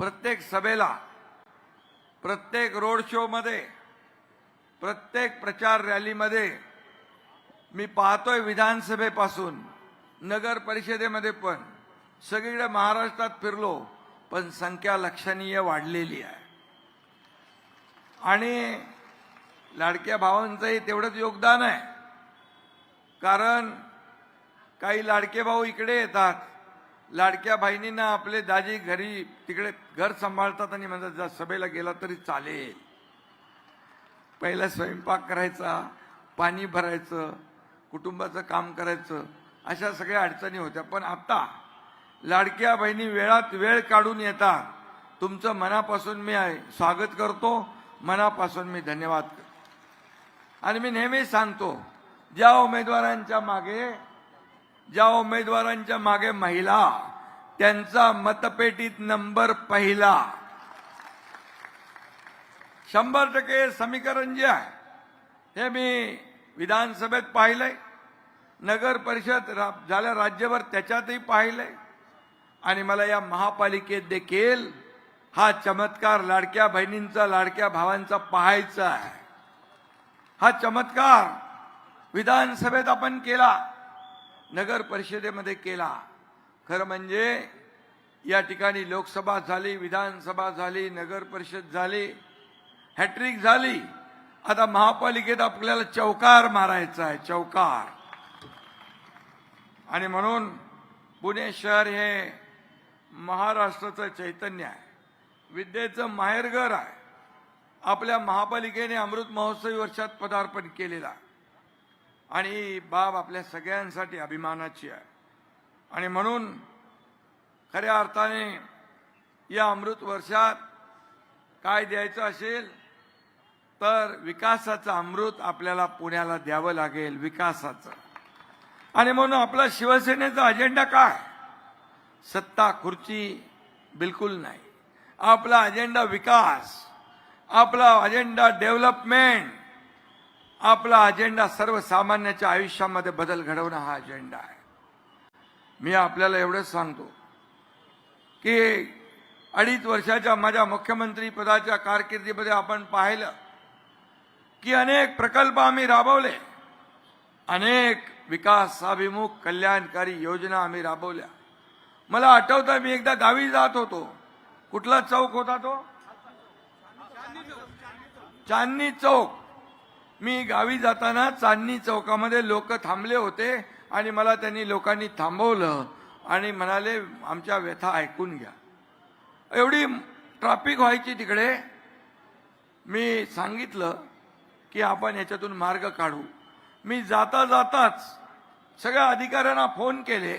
प्रत्येक सभेला प्रत्येक रोड शोमध्ये प्रत्येक प्रचार रॅलीमध्ये मी पाहतोय विधानसभेपासून नगर परिषदेमध्ये पण सगळीकडे महाराष्ट्रात फिरलो पण संख्या लक्षणीय वाढलेली आहे. आणि लाडक्या भावांचंही तेवढंच योगदान आहे. कारण काही लाडके भाऊ इकडे येतात लाडक्या बहिणींना आपले दाजी घरी तिकडे घर सांभाळतात आणि म्हणतात जा सभेला गेला तरी चालेल. पहिला स्वयंपाक करायचा पाणी भरायचं कुटुंबाचं काम करायचं अशा सगळ्या अडचणी होत्या. पण आत्ता लाडक्या बहिणी वेळात वेळ काढून येतात. तुमचं मनापासून मी स्वागत करतो मनापासून मी धन्यवाद करतो. आणि मी नेहमीच सांगतो ज्या उमेदवारांच्या मागे ज्या उमेदवारांच्या मागे महिला त्यांचा मतपेटीत नंबर पहिला. शंभर टक्के समीकरण जे आहे हे मी विधानसभेत पाहिलंय. नगर परिषद रा- झाल्या राज्यभर त्याच्यातही पाहिलंय. आणि मला या महापालिकेत देखील हा चमत्कार लाडक्या बहिणींचा लाडक्या भावांचा पाहायचा आहे. हा चमत्कार विधानसभेत आपण केला. नगर परिषदेमध्ये केला. खरं म्हणजे या ठिकाणी लोकसभा झाली विधानसभा झाली नगर परिषद झाली हॅट्रिक झाली. आता महापालिकेत आपल्याला चौकार मारायचा आहे चौकार. आणि म्हणून पुणे शहर हे महाराष्ट्राचं चैतन्य आहे. विद्येचं माहेरघर आहे. आपल्या महापालिकेने अमृत महोत्सवी वर्षात पदार्पण केलेलं आहे. आणि ही बाब आपल्या सगळ्यांसाठी अभिमानाची आहे. आणि म्हणून खऱ्या अर्थाने या अमृत वर्षात काय द्यायचं असेल तर विकासाचं अमृत आपल्याला पुण्याला द्यावं लागेल विकासाचं. आणि म्हणून आपला शिवसेनेचा अजेंडा काय? सत्ता खुर्ची बिलकुल नाही. आपला अजेंडा विकास आपला अजेंडा डेव्हलपमेंट आपला अजेंडा सर्वसामान्याच्या आयुष्यामध्ये बदल घडवणं हा अजेंडा आहे. मी आपल्याला एवढंच सांगतो की अडीच वर्षाच्या माझ्या मुख्यमंत्री पदाच्या कारकिर्दीमध्ये आपण पाहिलं की अनेक प्रकल्प आम्ही राबवले. अनेक विकासाभिमुख कल्याणकारी योजना आम्ही राबवल्या. मला आठवतं मी एकदा गावी जात होतो. कुठला चौक होता तो? चांदणी चौक. मी गावी जाताना चांदणी चौकामध्ये लोक थांबले होते आणि मला त्यांनी लोकांनी थांबवलं आणि म्हणाले आमच्या व्यथा ऐकून घ्या. एवढी ट्रॅफिक व्हायची तिकडे. मी सांगितलं की आपण याच्यातून मार्ग काढू. मी जाता जाताच सगळ्या अधिकाऱ्यांना फोन केले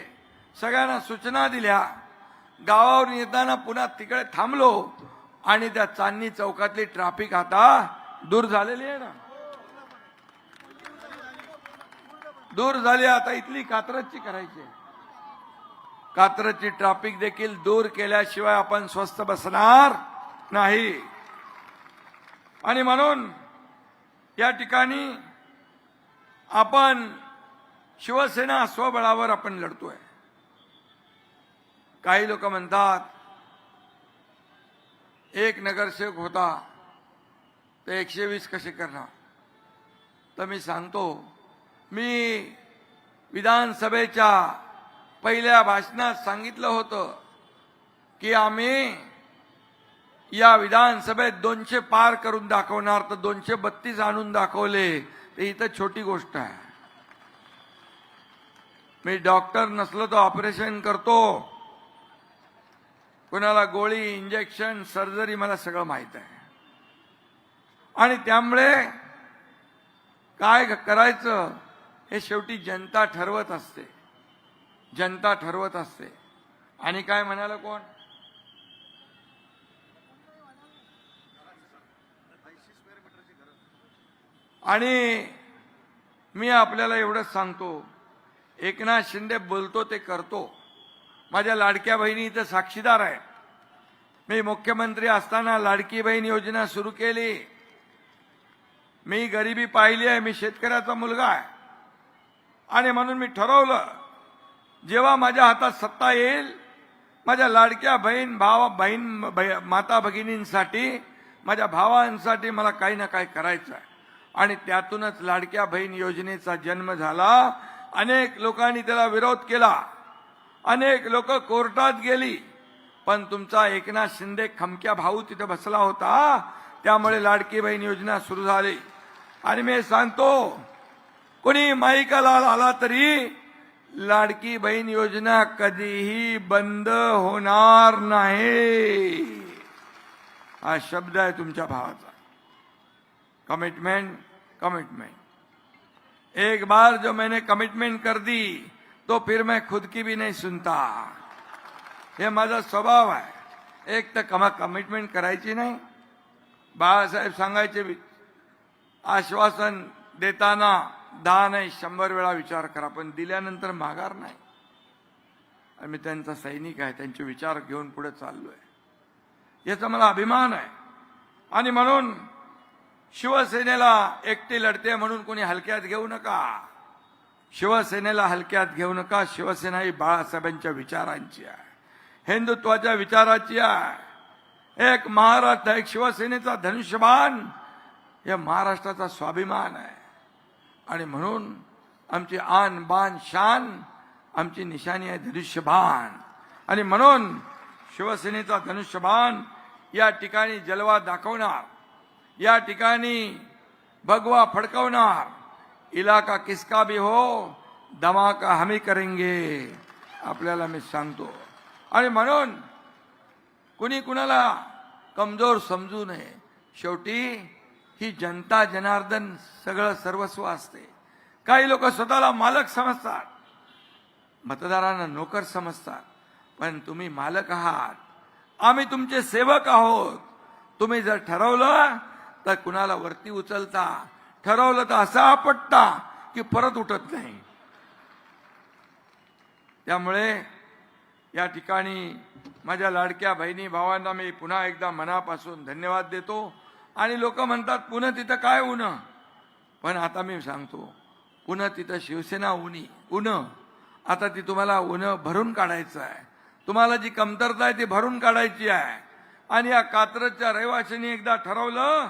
सगळ्यांना सूचना दिल्या. गावावरून येताना पुन्हा तिकडे थांबलो आणि त्या चांदणी चौकातली ट्रॅफिक आता दूर झालेली आहे ना. दूर झाली आता इथली कात्रजची करायची. आहे. कात्रजची ट्रॅफिक देखील दूर केल्याशिवाय आपण स्वस्त बसणार नाही. आणि म्हणून या ठिकाणी आपण शिवसेना स्वबळावर आपण लढतोय. काही लोक म्हणतात एक नगरसेवक होता तर एकशे वीस कसे करणार? तर मी सांगतो मी विधानसभेच्या पहिल्या भाषणात सांगितलं होतं की आम्ही या विधानसभेत दोनशे पार करून दाखवणार तर दोनशे बत्तीस आणून दाखवले. तर इथं छोटी गोष्ट आहे. मी डॉक्टर नसलो तर ऑपरेशन करतो. कोणाला गोळी इंजेक्शन सर्जरी मला सगळं माहीत आहे. आणि त्यामुळे काय करायचं? हे शेवटी जनता ठरवत असते. जनता ठरवत असते. आणि काय म्हणाल कोण? आणि मी आपल्याला एवढंच सांगतो. एकनाथ शिंदे बोलतो ते करतो. माझ्या लाडक्या बहिणी इथं साक्षीदार आहे मी मुख्यमंत्री असताना लाडकी बहीण योजना सुरू केली. मी गरिबी पाहिली आहे मी शेतकऱ्याचा मुलगा आहे. आणि म्हणून मी ठरवलं जेव्हा माझ्या हातात सत्ता येईल माझ्या लाडक्या बहीण भावा बहीण माता भगिनींसाठी माझ्या भावांसाठी मला काही ना काही करायचं आहे. आणि त्यातूनच लाडक्या बहीण योजनेचा जन्म झाला. अनेक लोकांनी त्याला विरोध केला. अनेक लोक कोर्टात गेली. पण तुमचा एकनाथ शिंदे खमक्या भाऊ तिथे बसला होता. त्यामुळे लाडकी बहीण योजना सुरू झाली. आणि मी सांगतो कोणी माईका लाल आला तरी लाडकी बहीण योजना कधीही बंद होणार नाही. हा शब्द आहे तुमच्या भावाचा. कमिटमेंट कमिटमेंट एक बार जो मैंने कमिटमेंट कर दी तो फिर मैं खुद की भी नहीं सुनता. हे माझा स्वभाव आहे एक तर कमा कमिटमेंट करायची नाही. बाळासाहेब सांगायचे, आश्वासन देताना दहा नाही शंभर वेळा विचार करा पण दिल्यानंतर माघार नाही. आणि मी त्यांचा सैनिक आहे त्यांचे विचार घेऊन पुढे चाललोय. याचा मला अभिमान आहे. आणि म्हणून शिवसेनेला एकटी लढते म्हणून कोणी हलक्यात घेऊ नका. शिवसेनेला हलक्यात घेऊ नका शिवसेना ही बाळासाहेबांच्या विचारांची आहे. हिंदुत्वाच्या विचाराची आहे. एक महाराष्ट्र एक शिवसेनेचा धनुष्यबाण हे महाराष्ट्राचा स्वाभिमान आहे. आणि म्हणून आमची आन बान शान आमची निशाणी आहे धनुष्यबाण. आणि म्हणून शिवसेनेचा धनुष्यबाण या ठिकाणी जलवा दाखवणार या ठिकाणी भगवा फडकवणार. इलाका किसका भी हो धमाका हमी करेंगे आपल्याला मी सांगतो. आणि म्हणून कुणी कुणाला कमजोर समजू नये शेवटी ही जनता जनार्दन सगळं सर्वस्व असते. काही लोक स्वतःला मालक समजतात. मतदारांना नोकर समजतात. पण तुम्ही मालक आहात. आम्ही तुमचे सेवक आहोत. तुम्ही जर ठरवलं तर कुणाला वरती उचलता ठरवलं तर असा आपटता की परत उठत नाही. त्यामुळे या ठिकाणी माझ्या लाडक्या बहिणी भावांना मी पुन्हा एकदा मनापासून धन्यवाद देतो. आणि लोक म्हणतात पुन्हा तिथं काय ऊन? पण आता मी सांगतो पुन्हा तिथं शिवसेना उनी ऊन. आता ती तुम्हाला ऊन भरून काढायचं आहे. तुम्हाला जी कमतरता आहे ती भरून काढायची आहे. आणि या कात्रजच्या रहिवाशांनी एकदा ठरवलं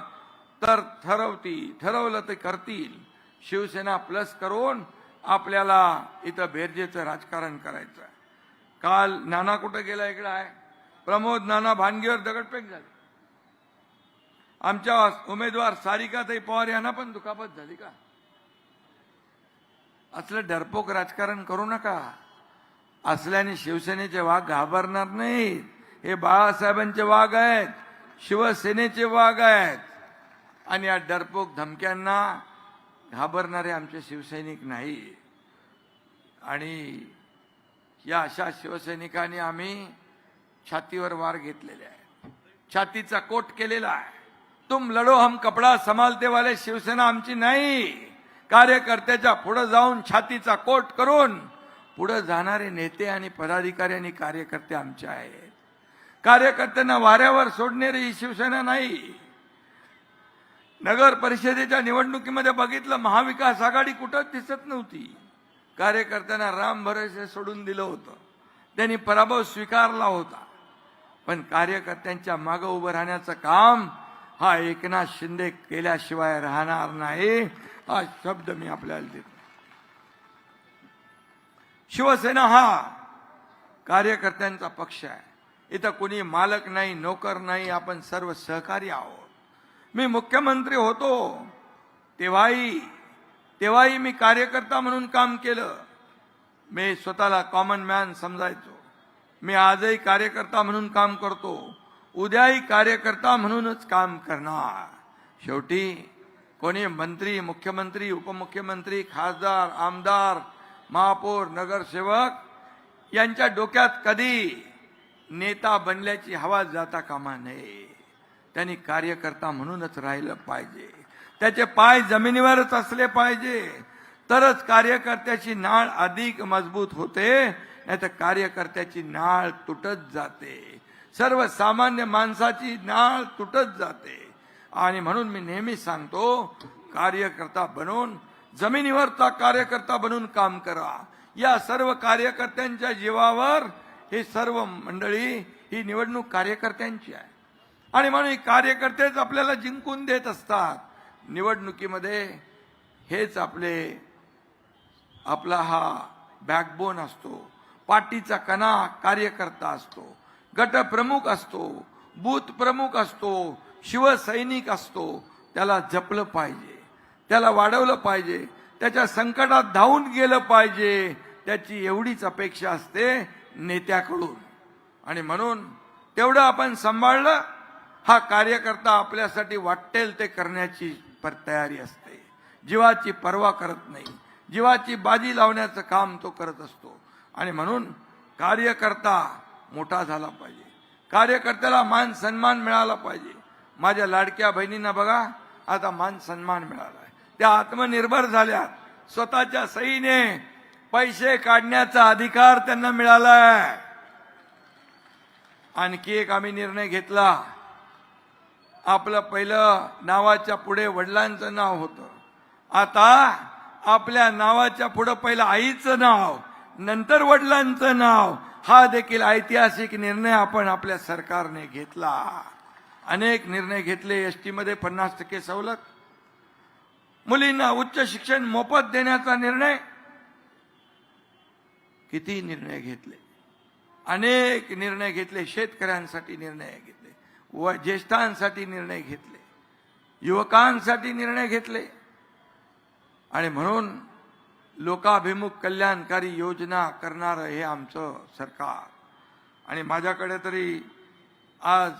तर ठरवतील ठरवलं ते करतील. शिवसेना प्लस करून आपल्याला इथं बेरजेचं राजकारण करायचं आहे. काल नाना कुठं गेला इकडं आहे? प्रमोद नाना भानगीवर दगडफेक झाली. आमच्या उमेदवार सारिकाताई पवार यांना पण दुखापत झाली का? असलं डरपोक राजकारण करू नका. असल्याने शिवसेनेचे वाघ घाबरणार नाहीत. हे बाळासाहेबांचे वाघ आहेत शिवसेनेचे वाघ आहेत. आणि या डरपोक धमक्यांना घाबरणारे आमचे शिवसैनिक नाही. आणि या अशा शिवसैनिकांनी आम्ही छातीवर वार घेतलेले आहे छातीचा कोट केलेला आहे. तुम लढो हम कपडा संभालते वाले शिवसेना आमची नाही। कार्यकर्त्याच्या पुढे जाऊन छातीचा कोट करून पुढे जाणारे नेते आणि पदाधिकारी आणि कार्यकर्ते आमचे आहेत. कार्यकर्त्यांना वाऱ्यावर सोडणारी ही शिवसेना नाही. नगर परिषदेच्या निवडणुकीमध्ये बघितलं महाविकास आघाडी कुठंच दिसत नव्हती. कार्यकर्त्यांना राम भरोसे सोडून दिलं होतं. त्यांनी पराभव स्वीकारला होता. पण कार्यकर्त्यांच्या मागं उभं राहण्याचं काम हा एकनाथ शिंदे केल्याशिवाय राहणार नाही हा शब्द मी आपल्याला देतो. शिवसेना हा कार्यकर्त्यांचा पक्ष आहे. इथं कुणी मालक नाही नोकर नाही आपण सर्व सहकारी आहोत. मी मुख्यमंत्री होतो तेव्हाही तेव्हाही मी कार्यकर्ता म्हणून काम केलं. मी स्वतःला कॉमन मॅन समजायचो. मी आजही कार्यकर्ता म्हणून काम करतो. उद्याही कार्यकर्ता म्हणूनच काम करणार. शेवटी कोणी मंत्री मुख्यमंत्री उपमुख्यमंत्री खासदार आमदार महापौर नगरसेवक यांच्या डोक्यात कधी नेता बनल्याची हवा जाता कामा नये. त्यांनी कार्यकर्ता म्हणूनच राहिलं पाहिजे. त्याचे पाय जमिनीवरच असले पाहिजे. तरच कार्यकर्त्याची नाळ अधिक मजबूत होते नाही तर कार्यकर्त्याची नाळ तुटत जाते. सर्वसामान्य माणसाची नाळ तुटत जाते. आणि म्हणून मी नेहमी सांगतो कार्यकर्ता बनून जमिनीवरचा कार्यकर्ता बनून काम करा. या सर्व कार्यकर्त्यांच्या जीवावर ही सर्व मंडळी ही निवडणूक कार्यकर्त्यांची आहे. आणि म्हणून हे कार्यकर्तेच आपल्याला जिंकून देत असतात. निवडणुकीमध्ये हेच आपले आपला हा बॅकबोन असतो. पार्टीचा कणा कार्यकर्ता असतो. गटप्रमुख असतो बूथ प्रमुख असतो शिवसैनिक असतो त्याला जपलं पाहिजे त्याला वाढवलं पाहिजे त्याच्या संकटात धावून गेलं पाहिजे त्याची एवढीच अपेक्षा असते नेत्याकडून. आणि म्हणून तेवढं आपण सांभाळलं हा कार्यकर्ता आपल्यासाठी वाटेल ते करण्याची पर तयारी असते. जीवाची पर्वा करत नाही. जीवाची बाजी लावण्याचं काम तो करत असतो. आणि म्हणून कार्यकर्ता मोठा झाला पाहिजे. कार्यकर्त्याला मान सन्मान मिळाला पाहिजे. माझ्या लाडक्या बहिणींना बघा आता मान सन्मान मिळाला त्या आत्मनिर्भर झाल्या स्वतःच्या सहीने पैसे काढण्याचा अधिकार त्यांना मिळालाय. आणखी एक आम्ही निर्णय घेतला. आपलं पहिलं नावाच्या पुढे वडिलांचं नाव होतं. आता आपल्या नावाच्या पुढं पहिलं आईचं नाव. नंतर वडिलांचं नाव. हा देखील ऐतिहासिक निर्णय आपण आपल्या सरकारने घेतला. अनेक निर्णय घेतले. एस टीमध्ये पन्नास टक्के सवलत. मुलींना उच्च शिक्षण मोफत देण्याचा निर्णय. किती निर्णय घेतले? अनेक निर्णय घेतले. शेतकऱ्यांसाठी निर्णय घेतले. व ज्येष्ठांसाठी निर्णय घेतले. युवकांसाठी निर्णय घेतले. आणि म्हणून लोकाभिमुख कल्याणकारी योजना करणारं हे आमचं सरकार. आणि माझ्याकडे तरी आज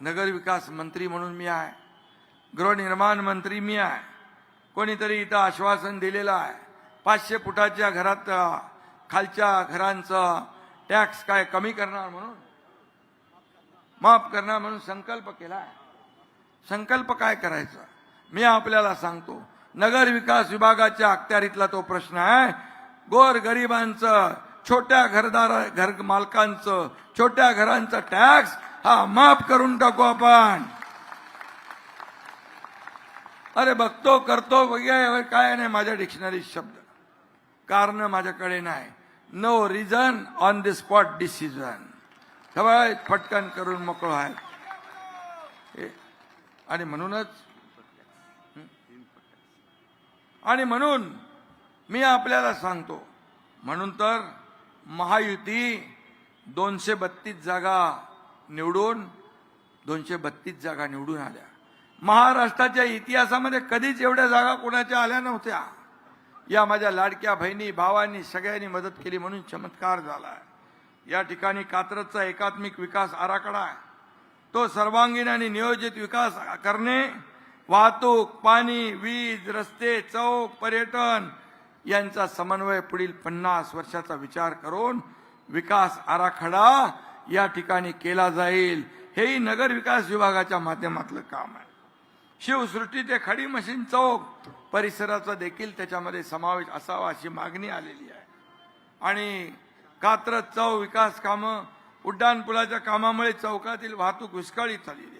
नगरविकास मंत्री म्हणून मी आहे गृहनिर्माण मंत्री मी आहे कोणीतरी इथं आश्वासन दिलेलं आहे पाचशे फुटाच्या घरात खालच्या घरांचं टॅक्स काय कमी करणार म्हणून माफ करणार म्हणून संकल्प केला आहे. संकल्प काय करायचा? मी आपल्याला सांगतो नगर विकास विभागाच्या अखत्यारीतला तो प्रश्न आहे. गोर गरिबांचं छोट्या घरदार घर मालकांचं छोट्या घरांचा टॅक्स हा माफ करून टाकू आपण. अरे बघतो करतो वगैरे काय नाही माझ्या डिक्शनरी शब्द. कारण माझ्याकडे नाही. No reason on the spot decision सवय फटकन करून मोकळं आहे हे- आणि म्हणूनच आणि म्हणून मी आपल्याला सांगतो म्हणून तर महायुती दोनशे बत्तीस जागा निवडून दोनशे बत्तीस जागा निवडून आल्या. महाराष्ट्राच्या इतिहासामध्ये कधीच एवढ्या जागा कोणाच्या आल्या नव्हत्या. या माझ्या लाडक्या बहिणी भावांनी सगळ्यांनी मदत केली म्हणून चमत्कार झाला. या ठिकाणी कात्रजचा एकात्मिक विकास आराखडा आहे. तो सर्वांगीण आणि नियोजित विकास करणे वाहतूक पाणी वीज रस्ते चौक पर्यटन यांचा समन्वय पुढील पन्नास वर्षाचा विचार करून विकास आराखडा या ठिकाणी केला जाईल. हेही नगर विकास विभागाच्या माध्यमातलं काम आहे. शिवसृष्टी ते खडी मशीन चौक परिसराचा देखील त्याच्यामध्ये समावेश असावा अशी मागणी आलेली आहे. आणि कात्रज चौ विकास कामं उड्डाणपुलाच्या कामामुळे चौकातील वाहतूक विस्कळीत झालेली आहे.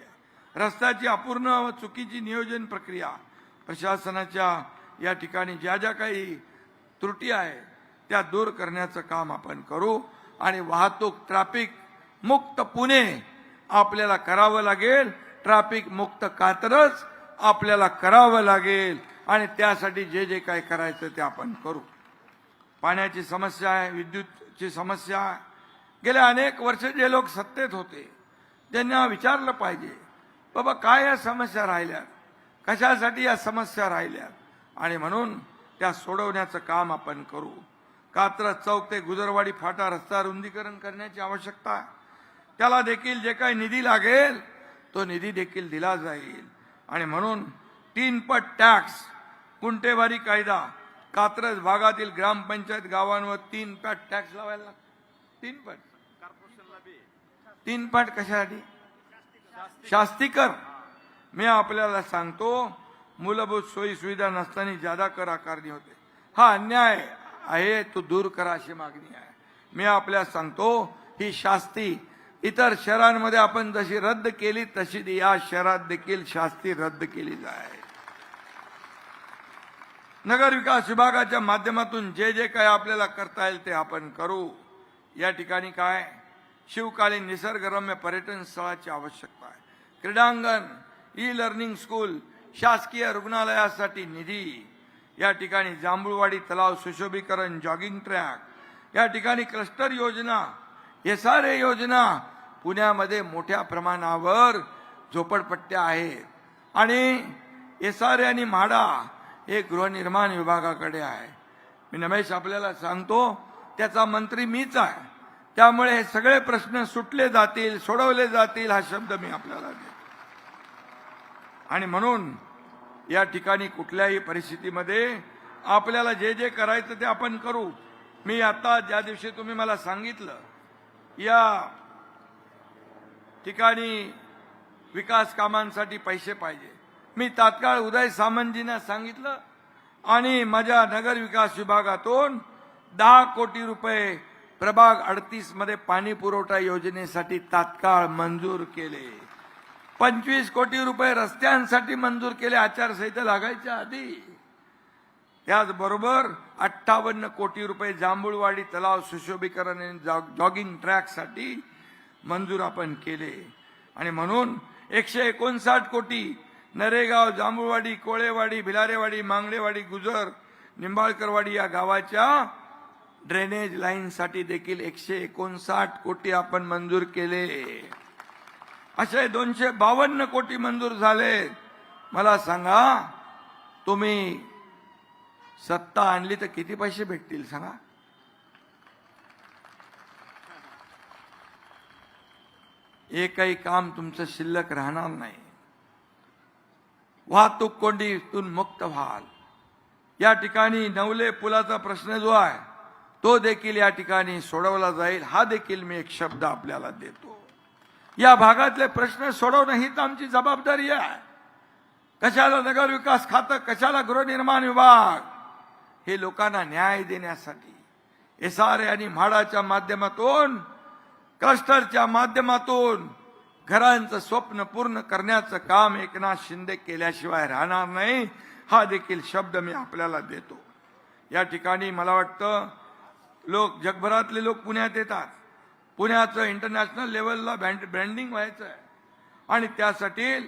रस्त्याची अपूर्ण व चुकीची नियोजन प्रक्रिया. प्रशासनाच्या या ठिकाणी ज्या ज्या काही त्रुटी आहे त्या दूर करण्याचं काम आपण करू आणि वाहतूक ट्रॅफिक मुक्त पुणे आपल्याला करावं लागेल. ट्रॅफिक मुक्त कातरच आपल्याला करावं लागेल आणि त्यासाठी जे जे काय करायचं ते आपण करू. पाण्याची समस्या आहे विद्युतची समस्या आहे. गेल्या अनेक वर्ष जे लोक सत्तेत होते त्यांना विचारलं पाहिजे बाबा काय या समस्या राहिल्या? कशासाठी या समस्या राहिल्या? आणि म्हणून त्या सोडवण्याचं काम आपण करू. कात्रज चौक ते गुजरवाडी फाटा रस्ता रुंदीकरण करण्याची आवश्यकता. आहे त्याला देखील जे काही निधी लागेल तो निधी देखील दिला जाईल. आणि म्हणून तीन पट टॅक्स कुंटेवारी कायदा कात्रज भागातील ग्रामपंचायत गावांवर तीन पट टॅक्स लावायला लागतो. तीन पट तीन पट कशासाठी? शास्तीकर. मी आपल्याला सांगतो मूलभूत सोयी सुविधा नसताना जादा कर आकारणी होते. हा अन्याय आहे तो दूर करा अशी मागणी आहे. मी आपल्याला सांगतो ही शास्ती इतर शहरांमध्ये आपण जशी रद्द केली तशी या शहरात देखील शास्ती रद्द केली जाय. नगर विकास विभागाच्या माध्यमातून जे जे काय आपल्याला करता येईल ते आपण करू. या ठिकाणी काय? शिवकालीन निसर्गरम्य पर्यटन स्थळाची आवश्यकता आहे. क्रीडांगण ई लर्निंग स्कूल शासकीय रुग्णालयासाठी निधी. या ठिकाणी जांभूळवाडी तलाव सुशोभीकरण जॉगिंग ट्रॅक या ठिकाणी क्लस्टर योजना एस आर ए योजना पुण्यामध्ये मोठ्या प्रमाणावर झोपडपट्ट्या आहेत. आणि एसआर आणि म्हाडा हे गृहनिर्माण विभागाकडे आहे. मी नमेश आपल्याला सांगतो त्याचा मंत्री मीच आहे. त्यामुळे हे सगळे प्रश्न सुटले जातील सोडवले जातील हा शब्द मी आपल्याला देतो. आणि म्हणून या ठिकाणी कुठल्याही परिस्थितीमध्ये आपल्याला जे जे करायचं ते आपण करू. मी आता ज्या दिवशी तुम्ही मला सांगितलं या ठिकाणी विकास कामांसाठी पैसे पाहिजे. मी तात्काळ उदय सामंतजींना सांगितलं आणि माझ्या नगर विकास विभागातून दहा कोटी रुपये प्रभाग अडतीसमध्ये पाणी पुरवठा योजनेसाठी तात्काळ मंजूर केले. पंचवीस कोटी रुपये रस्त्यांसाठी मंजूर केले आचारसंहिता लागायच्या आधी. त्याचबरोबर अठ्ठावन्न कोटी रुपये जांभूळवाडी तलाव सुशोभीकरण जॉग- जॉगिंग ट्रॅकसाठी मंजूर आपण केले. आणि म्हणून एकशे एकोणसाठ कोटी नरेगाव जांभूळवाडी कोळेवाडी भिलारेवाडी मांगडेवाडी गुजर निंबाळकरवाडी या गावाच्या ड्रेनेज लाईनसाठी देखील एकशे एकोणसाठ कोटी आपण मंजूर केले. असे दोनशे बावन्न कोटी मंजूर झाले. मला सांगा तुम्ही सत्ता आणली तर किती पैसे भेटतील सांगा? एकही काम तुमचं शिल्लक राहणार नाही. वाहतूक कोंडीतून मुक्त व्हाल. या ठिकाणी नवले पुलाचा प्रश्न जो आहे तो देखील या ठिकाणी सोडवला जाईल. हा देखील मी एक शब्द आपल्याला देतो. या भागातले प्रश्न सोडवणं ही तर आमची जबाबदारी आहे. कशाला नगर विकास खातं कशाला गृहनिर्माण विभाग? हे लोकांना न्याय देण्यासाठी एस आर आणि म्हाडाच्या माध्यमातून क्लस्टरच्या माध्यमातून घरांचं स्वप्न पूर्ण करण्याचं काम एकनाथ शिंदे केल्याशिवाय राहणार नाही. हा देखील शब्द मी आपल्याला देतो. या ठिकाणी मला वाटतं लोक जगभरातले लोक पुण्यात येतात. पुण्याचं इंटरनॅशनल लेवलला ब्रँड ब्रँडिंग व्हायचं आहे आणि त्यासाठी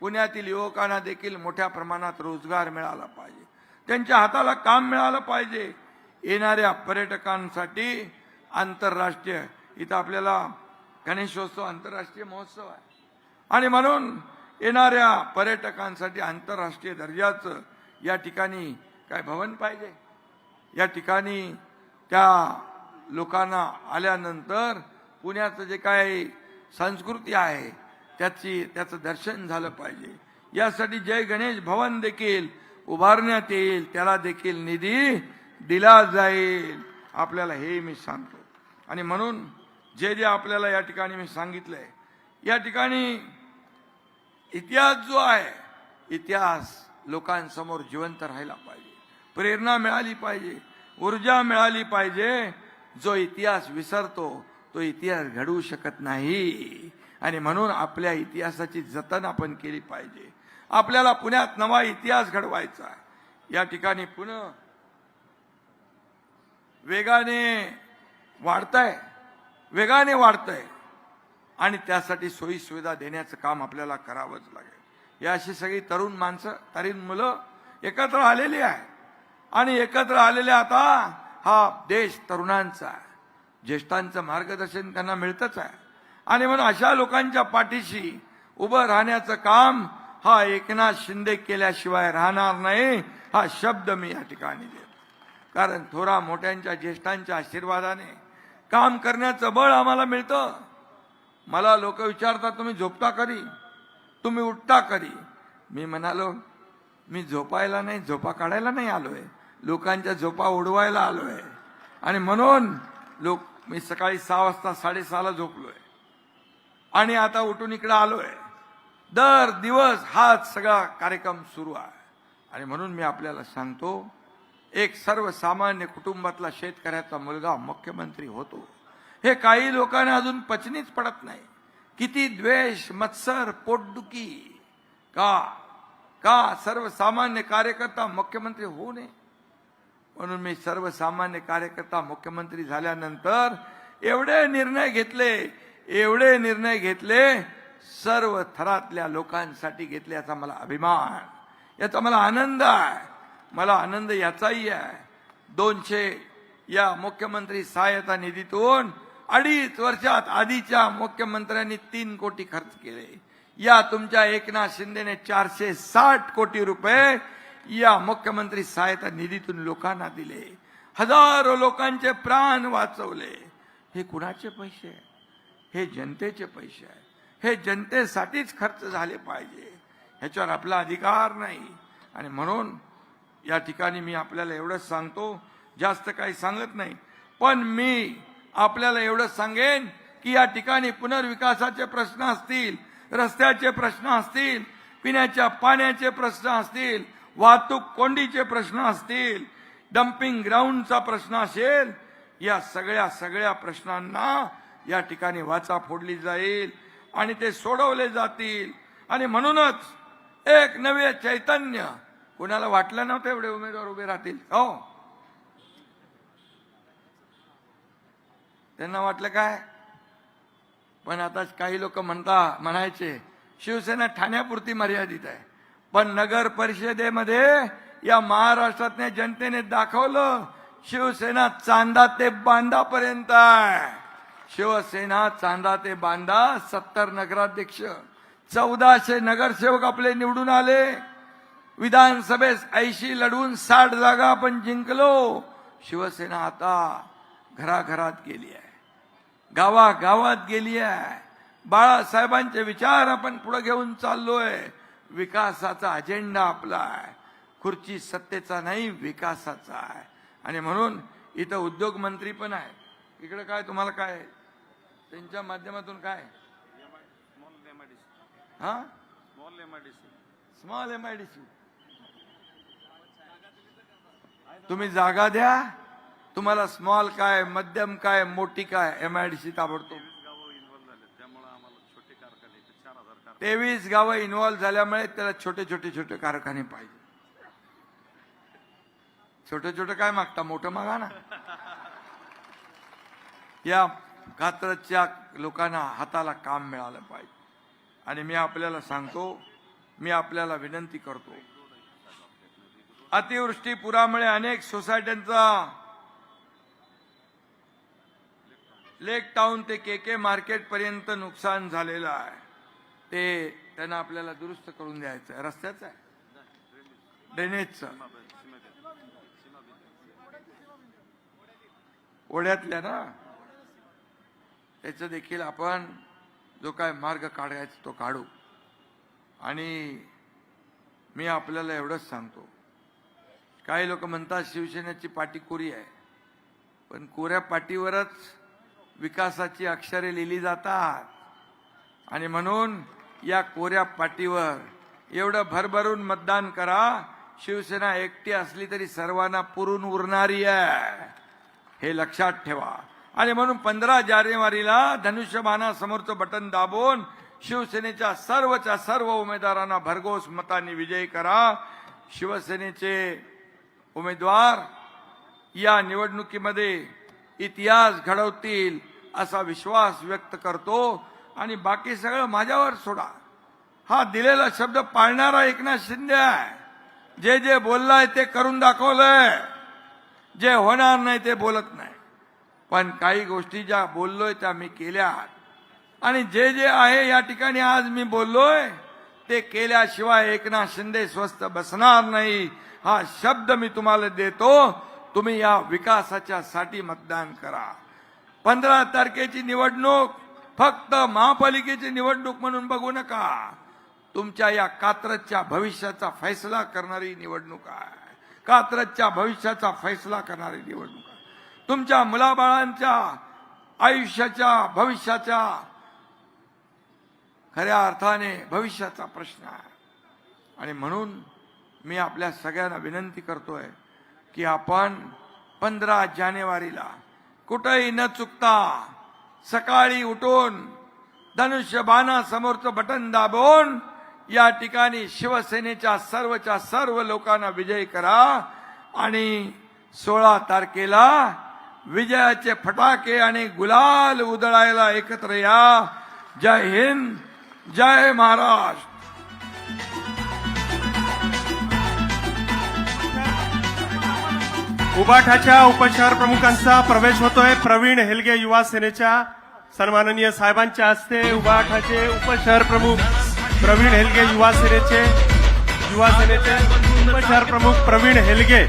पुण्यातील युवकांना देखील मोठ्या प्रमाणात रोजगार मिळाला पाहिजे. त्यांच्या हाताला काम मिळालं पाहिजे. येणाऱ्या पर्यटकांसाठी आंतरराष्ट्रीय इथं आपल्याला गणेशोत्सव आंतरराष्ट्रीय महोत्सव आहे. आणि म्हणून येणाऱ्या पर्यटकांसाठी आंतरराष्ट्रीय दर्जाचं या ठिकाणी काय भवन पाहिजे? या ठिकाणी त्या लोकांना आल्यानंतर पुण्याचं जे काही संस्कृती आहे त्याची त्याचं दर्शन झालं पाहिजे. यासाठी जय गणेश भवन देखील उभारण्यात येईल. त्याला देखील निधी दिला जाईल. आपल्याला हे मी सांगतो. आणि म्हणून जे जे आपल्याला या ठिकाणी मी सांगितलंय या ठिकाणी इतिहास जो आहे इतिहास लोकांसमोर जिवंत राहिला पाहिजे. प्रेरणा मिळाली पाहिजे. ऊर्जा मिळाली पाहिजे. जो इतिहास विसरतो तो इतिहास घडवू शकत नाही. आणि म्हणून आपल्या इतिहासाची जतन आपण केली पाहिजे. आपल्याला पुण्यात नवा इतिहास घडवायचा या ठिकाणी पुणे वेगाने वाढतंय. वेगाने वाढतंय. आणि त्यासाठी सोयीसुविधा देण्याचं काम आपल्याला करावंच लागेल. या अशी सगळी तरुण माणसं तरुण मुलं एकत्र आलेली आहे आणि एकत्र आलेले आता हा देश तरुणांचा आहे. ज्येष्ठांचं मार्गदर्शन त्यांना मिळतच आहे. आणि म्हणून अशा लोकांच्या पाठीशी उभं राहण्याचं काम हा एकनाथ शिंदे केल्याशिवाय राहणार नाही हा शब्द मी या ठिकाणी देतो. कारण थोरा मोठ्यांच्या ज्येष्ठांच्या आशीर्वादाने काम करण्याचं बळ आम्हाला मिळतं. मला लोक विचारतात तुम्ही झोपता करी तुम्ही उठता करी मी म्हणालो मी झोपायला नाही झोपा काढायला नाही आलोय. लोकांच्या झोपा उडवायला आलोय. आणि म्हणून लोक मी सकाळी सहा वाजता साडेसहाला झोपलोय. आणि आता उठून इकडे आलोय. दर दिवस हाच सगळा कार्यक्रम सुरू आहे. आणि म्हणून मी आपल्याला सांगतो एक सर्वसामान्य कुटुंबातला शेतकऱ्याचा मुलगा मुख्यमंत्री होतो. हे काही लोकांना अजून पचनीच पडत नाही. किती द्वेष मत्सर पोटदुखी. का? का सर्वसामान्य कार्यकर्ता मुख्यमंत्री होऊ नये? म्हणून मी सर्वसामान्य कार्यकर्ता मुख्यमंत्री झाल्यानंतर एवढे निर्णय घेतले एवढे निर्णय घेतले सर्व थरातल्या लोकांसाठी घेतले याचा मला अभिमान. याचा मला आनंद आहे. मला आनंद याचाही आहे. दोनशे या मुख्यमंत्री सहायता निधीतून अडीच वर्षात आधीच्या मुख्यमंत्र्यांनी तीन कोटी खर्च केले. या तुमच्या एकनाथ शिंदेने चारशे साठ कोटी रुपये या मुख्यमंत्री सहायता निधीतून लोकांना दिले. हजारो लोकांचे प्राण वाचवले. हे कुणाचे पैसे आहे? हे जनतेचे पैसे आहे. हे जनतेसाठीच खर्च झाले पाहिजे. ह्याच्यावर आपला अधिकार नाही. आणि म्हणून या ठिकाणी मी आपल्याला एवढंच सांगतो. जास्त काही सांगत नाही. पण मी आपल्याला एवढंच सांगेन की या ठिकाणी पुनर्विकासाचे प्रश्न असतील रस्त्याचे प्रश्न असतील पिण्याच्या पाण्याचे प्रश्न असतील वाहतूक कोंडीचे प्रश्न असतील डम्पिंग ग्राउंडचा प्रश्न असेल या सगळ्या सगळ्या प्रश्नांना या ठिकाणी वाचा फोडली जाईल आणि ते सोडवले जातील. आणि म्हणूनच एक नवे चैतन्य कुणाला वाटलं नव्हतं एवढे उमेदवार उभे राहतील? हो. त्यांना वाटलं काय? पण आता काही लोक म्हणता म्हणायचे शिवसेना ठाण्यापुरती मर्यादित आहे. पण नगर परिषदेमध्ये या महाराष्ट्रातल्या जनतेने दाखवलं शिवसेना चांदा ते बांधापर्यंत आहे. शिवसेना चांदा ते बांधा सत्तर नगराध्यक्ष. चौदाशे नगरसेवक आपले निवडून आले. विधानसभेत ऐंशी लढवून साठ जागा आपण जिंकलो. शिवसेना आता घराघरात गेली आहे. गावागावात गेली आहे. बाळासाहेबांचे विचार आपण पुढे घेऊन चाललोय. विकासाचा अजेंडा आपला आहे. खुर्ची सत्तेचा नाही विकासाचा आहे. आणि म्हणून इथं उद्योग मंत्री पण आहे. इकडे काय तुम्हाला काय त्यांच्या माध्यमातून काय? हा? Small M I D C तुम्ही जागा द्या. तुम्हाला स्मॉल काय मध्यम काय मोठी काय एम आय डी सी ताबडतोब तेवीस गावं इन्व्हॉल्व्ह झाल्यामुळे त्याला छोटे छोटे छोटे कारखाने पाहिजे. छोटे छोटे काय मागता? मोठं मागा ना. या कात्रच्या लोकांना हाताला काम मिळालं पाहिजे. आणि मी आपल्याला सांगतो मी आपल्याला विनंती करतो. अतिवृष्टी पुरामुळे अनेक सोसायट्यांचा लेक टाऊन ते के के मार्केट पर्यंत नुकसान झालेलं आहे. ते त्यांना आपल्याला दुरुस्त करून द्यायचं. आहे रस्त्याचं आहे. ड्रेनेजचं ओढ्यातल्या ना? त्याचं देखील आपण जो काय मार्ग काढायचा तो काढू. आणि मी आपल्याला एवढंच सांगतो. काही लोक म्हणतात शिवसेनेची पाठी कोरी आहे. पण कोऱ्या पाटीवरच विकासाची अक्षरे लिहिली जातात. आणि म्हणून या कोऱ्या पाटीवर. एवढं भरभरून मतदान करा. शिवसेना एकटी असली तरी सर्वांना पुरून उरणारी आहे. हे लक्षात ठेवा. आणि म्हणून पंधरा जानेवारीला धनुष्यबाणासमोरचं बटन दाबून शिवसेनेच्या सर्वच्या सर्व उमेदवारांना भरघोस मतांनी विजयी करा. शिवसेनेचे उमेदवार या निवडणुकीमध्ये इतिहास घडवतील असा विश्वास व्यक्त करतो. आणि बाकी सगळं माझ्यावर सोडा. हा दिलेला शब्द पाळणारा एकनाथ शिंदे आहे. जे जे बोललाय ते करून दाखवलंय. जे होणार नाही ते बोलत नाही. पण काही गोष्टी ज्या बोललोय त्या मी केल्या. आणि जे जे आहे या ठिकाणी आज मी बोललोय ते केल्याशिवाय एकनाथ शिंदे स्वस्त बसणार नाही. हा शब्द मी तुम्हाला देतो. तुम्ही या विकासाच्या साठी मतदान करा. पंधरा तारखेची निवडणूक फक्त महापालिकेची निवडणूक म्हणून बघू नका. तुमच्या या कात्रजच्या भविष्याचा फैसला करणारी निवडणूक आहे. कात्रजच्या भविष्याचा फैसला करणारी निवडणूक आहे. तुमच्या मुलाबाळांच्या आयुष्याच्या भविष्याच्या खऱ्या अर्थाने भविष्याचा प्रश्न आहे. आणि म्हणून मी आपल्या सगळ्यांना विनंती करतोय की आपण पंधरा जानेवारीला कुठंही न चुकता सकाळी उठून धनुष्य बाणासमोरचं बटन दाबून या ठिकाणी शिवसेनेच्या सर्वच्या सर्व लोकांना विजय करा आणि सोळा तारखेला विजयाचे फटाके आणि गुलाल उधळायला एकत्र या. जय हिंद जय महाराष्ट्र. उबाठाच्या उपशहर प्रमुखांचा प्रवेश होतोय. प्रवीण हेलगे युवा सेनेच्या सन्माननीय साहेबांच्या हस्ते उबाठाचे उपशहर प्रमुख प्रवीण हेलगे युवा सेनेचे युवा सेनेचे उपशहर प्रमुख प्रवीण हेलगे